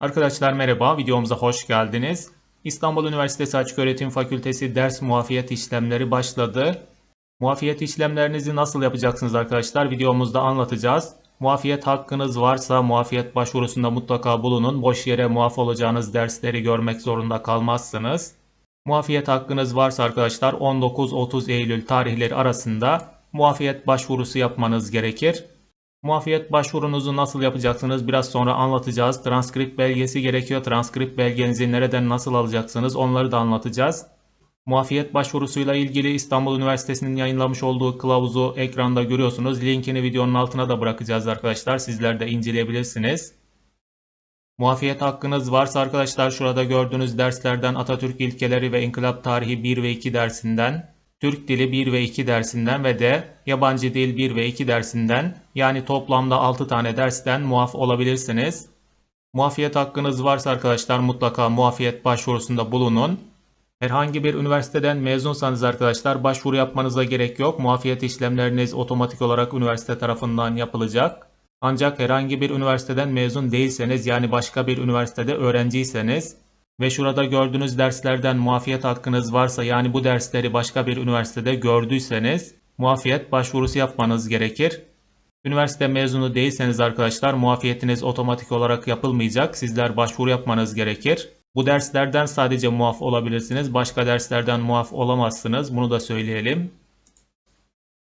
Arkadaşlar merhaba, videomuza hoş geldiniz. İstanbul Üniversitesi Açıköğretim Fakültesi ders muafiyet işlemleri başladı. Muafiyet işlemlerinizi nasıl yapacaksınız arkadaşlar? Videomuzda anlatacağız. Muafiyet hakkınız varsa muafiyet başvurusunda mutlaka bulunun. Boş yere muaf olacağınız dersleri görmek zorunda kalmazsınız. Muafiyet hakkınız varsa arkadaşlar 19-30 Eylül tarihleri arasında muafiyet başvurusu yapmanız gerekir. Muafiyet başvurunuzu nasıl yapacaksınız biraz sonra anlatacağız. Transkript belgesi gerekiyor. Transkript belgenizi nereden nasıl alacaksınız onları da anlatacağız. Muafiyet başvurusuyla ilgili İstanbul Üniversitesi'nin yayınlamış olduğu kılavuzu ekranda görüyorsunuz. Linkini videonun altına da bırakacağız arkadaşlar. Sizler de inceleyebilirsiniz. Muafiyet hakkınız varsa arkadaşlar şurada gördüğünüz derslerden Atatürk ilkeleri ve İnkılap tarihi 1 ve 2 dersinden Türk Dili 1 ve 2 dersinden ve de Yabancı Dil 1 ve 2 dersinden yani toplamda 6 tane dersten muaf olabilirsiniz. Muafiyet hakkınız varsa arkadaşlar mutlaka muafiyet başvurusunda bulunun. Herhangi bir üniversiteden mezunsanız arkadaşlar başvuru yapmanıza gerek yok. Muafiyet işlemleriniz otomatik olarak üniversite tarafından yapılacak. Ancak herhangi bir üniversiteden mezun değilseniz yani başka bir üniversitede öğrenciyseniz ve şurada gördüğünüz derslerden muafiyet hakkınız varsa yani bu dersleri başka bir üniversitede gördüyseniz muafiyet başvurusu yapmanız gerekir. Üniversite mezunu değilseniz arkadaşlar muafiyetiniz otomatik olarak yapılmayacak. Sizler başvuru yapmanız gerekir. Bu derslerden sadece muaf olabilirsiniz. Başka derslerden muaf olamazsınız. Bunu da söyleyelim.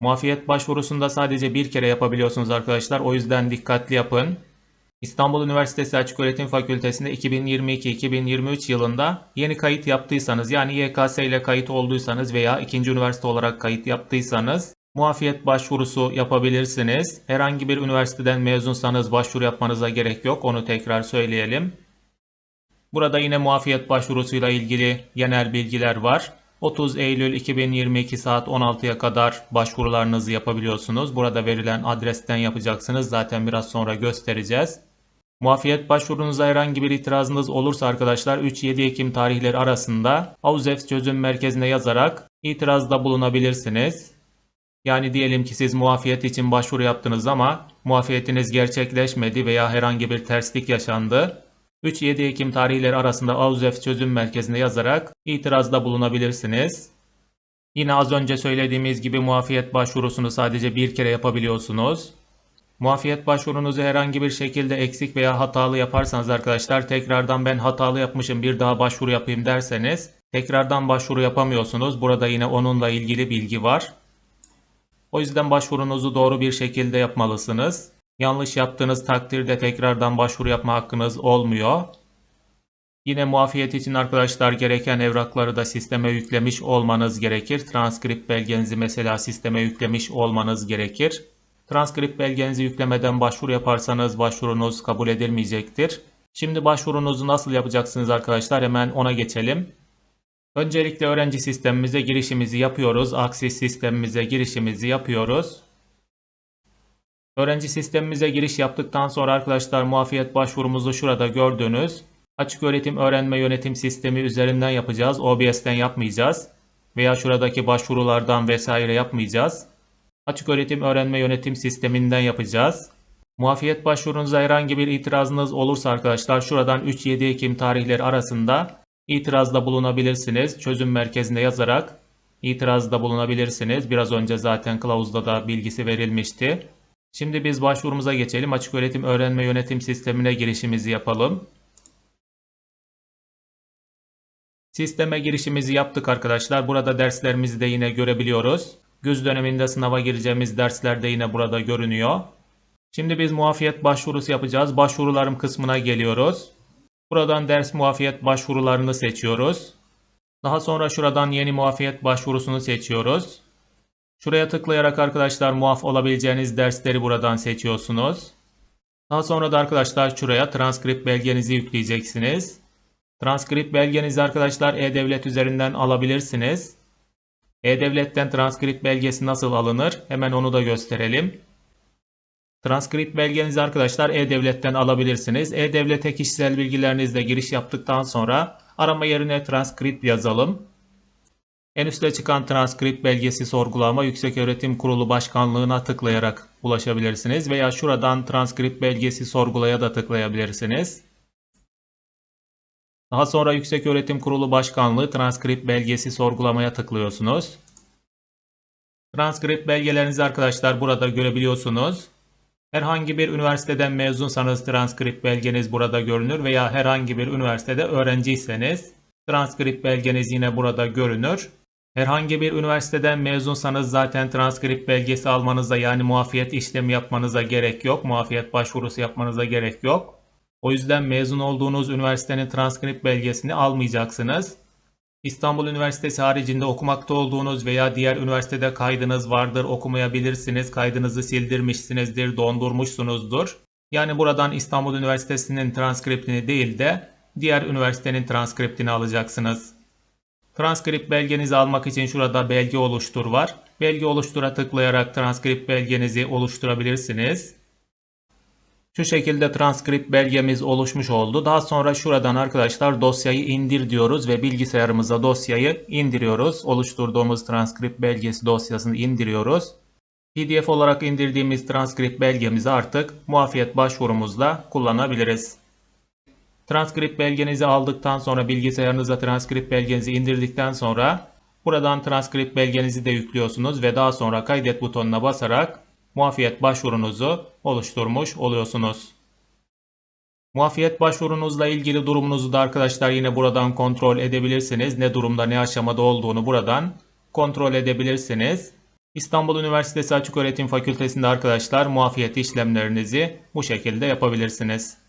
Muafiyet başvurusunda sadece bir kere yapabiliyorsunuz arkadaşlar. O yüzden dikkatli yapın. İstanbul Üniversitesi Açıköğretim Fakültesi'nde 2022-2023 yılında yeni kayıt yaptıysanız yani YKS ile kayıt olduysanız veya ikinci üniversite olarak kayıt yaptıysanız muafiyet başvurusu yapabilirsiniz. Herhangi bir üniversiteden mezunsanız başvuru yapmanıza gerek yok. Onu tekrar söyleyelim. Burada yine muafiyet başvurusuyla ilgili genel bilgiler var. 30 Eylül 2022 saat 16'ya kadar başvurularınızı yapabiliyorsunuz. Burada verilen adresten yapacaksınız. Zaten biraz sonra göstereceğiz. Muafiyet başvurunuza herhangi bir itirazınız olursa arkadaşlar 3-7 Ekim tarihleri arasında AUZEF çözüm merkezine yazarak itirazda bulunabilirsiniz. Yani diyelim ki siz muafiyet için başvuru yaptınız ama muafiyetiniz gerçekleşmedi veya herhangi bir terslik yaşandı. 3-7 Ekim tarihleri arasında AUZEF çözüm merkezine yazarak itirazda bulunabilirsiniz. Yine az önce söylediğimiz gibi muafiyet başvurusunu sadece bir kere yapabiliyorsunuz. Muafiyet başvurunuzu herhangi bir şekilde eksik veya hatalı yaparsanız arkadaşlar tekrardan ben hatalı yapmışım bir daha başvuru yapayım derseniz tekrardan başvuru yapamıyorsunuz. Burada yine onunla ilgili bilgi var. O yüzden başvurunuzu doğru bir şekilde yapmalısınız. Yanlış yaptığınız takdirde tekrardan başvuru yapma hakkınız olmuyor. Yine muafiyet için arkadaşlar gereken evrakları da sisteme yüklemiş olmanız gerekir. Transkript belgenizi mesela sisteme yüklemiş olmanız gerekir. Transkript belgenizi yüklemeden başvuru yaparsanız başvurunuz kabul edilmeyecektir. Şimdi başvurunuzu nasıl yapacaksınız arkadaşlar hemen ona geçelim. Öncelikle öğrenci sistemimize girişimizi yapıyoruz. Aksis sistemimize girişimizi yapıyoruz. Öğrenci sistemimize giriş yaptıktan sonra arkadaşlar muafiyet başvurumuzu şurada gördüğünüz açık öğretim öğrenme yönetim sistemi üzerinden yapacağız. OBS'ten yapmayacağız. Veya şuradaki başvurulardan vesaire yapmayacağız. Açık öğretim öğrenme yönetim sisteminden yapacağız. Muafiyet başvurunuza herhangi bir itirazınız olursa arkadaşlar şuradan 3-7 Ekim tarihleri arasında itirazda bulunabilirsiniz. Çözüm merkezinde yazarak itirazda bulunabilirsiniz. Biraz önce zaten kılavuzda da bilgisi verilmişti. Şimdi biz başvurumuza geçelim. Açık öğretim öğrenme yönetim sistemine girişimizi yapalım. Sisteme girişimizi yaptık arkadaşlar. Burada derslerimizi de yine görebiliyoruz. Güz döneminde sınava gireceğimiz dersler de yine burada görünüyor. Şimdi biz muafiyet başvurusu yapacağız. Başvurularım kısmına geliyoruz. Buradan ders muafiyet başvurularını seçiyoruz. Daha sonra şuradan yeni muafiyet başvurusunu seçiyoruz. Şuraya tıklayarak arkadaşlar muaf olabileceğiniz dersleri buradan seçiyorsunuz. Daha sonra da arkadaşlar şuraya transkript belgenizi yükleyeceksiniz. Transkript belgenizi arkadaşlar E-Devlet üzerinden alabilirsiniz. E-Devlet'ten transkript belgesi nasıl alınır? Hemen onu da gösterelim. Transkript belgenizi arkadaşlar E-Devlet'ten alabilirsiniz. E-Devlet'e kişisel bilgilerinizle giriş yaptıktan sonra arama yerine transkript yazalım. En üstte çıkan transkript belgesi sorgulama Yükseköğretim Kurulu Başkanlığı'na tıklayarak ulaşabilirsiniz veya şuradan transkript belgesi sorgulaya da tıklayabilirsiniz. Daha sonra Yükseköğretim Kurulu Başkanlığı transkript belgesi sorgulamaya tıklıyorsunuz. Transkript belgelerinizi arkadaşlar burada görebiliyorsunuz. Herhangi bir üniversiteden mezunsanız transkript belgeniz burada görünür veya herhangi bir üniversitede öğrenciyseniz transkript belgeniz yine burada görünür. Herhangi bir üniversiteden mezunsanız zaten transkript belgesi almanıza yani muafiyet işlemi yapmanıza gerek yok. Muafiyet başvurusu yapmanıza gerek yok. O yüzden mezun olduğunuz üniversitenin transkript belgesini almayacaksınız. İstanbul Üniversitesi haricinde okumakta olduğunuz veya diğer üniversitede kaydınız vardır, okumayabilirsiniz, kaydınızı sildirmişsinizdir, dondurmuşsunuzdur. Yani buradan İstanbul Üniversitesi'nin transkriptini değil de diğer üniversitenin transkriptini alacaksınız. Transkript belgenizi almak için şurada belge oluştur var. Belge oluştura tıklayarak transkript belgenizi oluşturabilirsiniz. Şu şekilde transkript belgemiz oluşmuş oldu. Daha sonra şuradan arkadaşlar dosyayı indir diyoruz ve bilgisayarımıza dosyayı indiriyoruz. Oluşturduğumuz transkript belgesi dosyasını indiriyoruz. PDF olarak indirdiğimiz transkript belgemizi artık muafiyet başvurumuzla kullanabiliriz. Transkript belgenizi aldıktan sonra bilgisayarınıza transkript belgenizi indirdikten sonra buradan transkript belgenizi de yüklüyorsunuz ve daha sonra kaydet butonuna basarak muafiyet başvurunuzu oluşturmuş oluyorsunuz. Muafiyet başvurunuzla ilgili durumunuzu da arkadaşlar yine buradan kontrol edebilirsiniz. Ne durumda ne aşamada olduğunu buradan kontrol edebilirsiniz. İstanbul Üniversitesi Açıköğretim Fakültesinde arkadaşlar muafiyet işlemlerinizi bu şekilde yapabilirsiniz.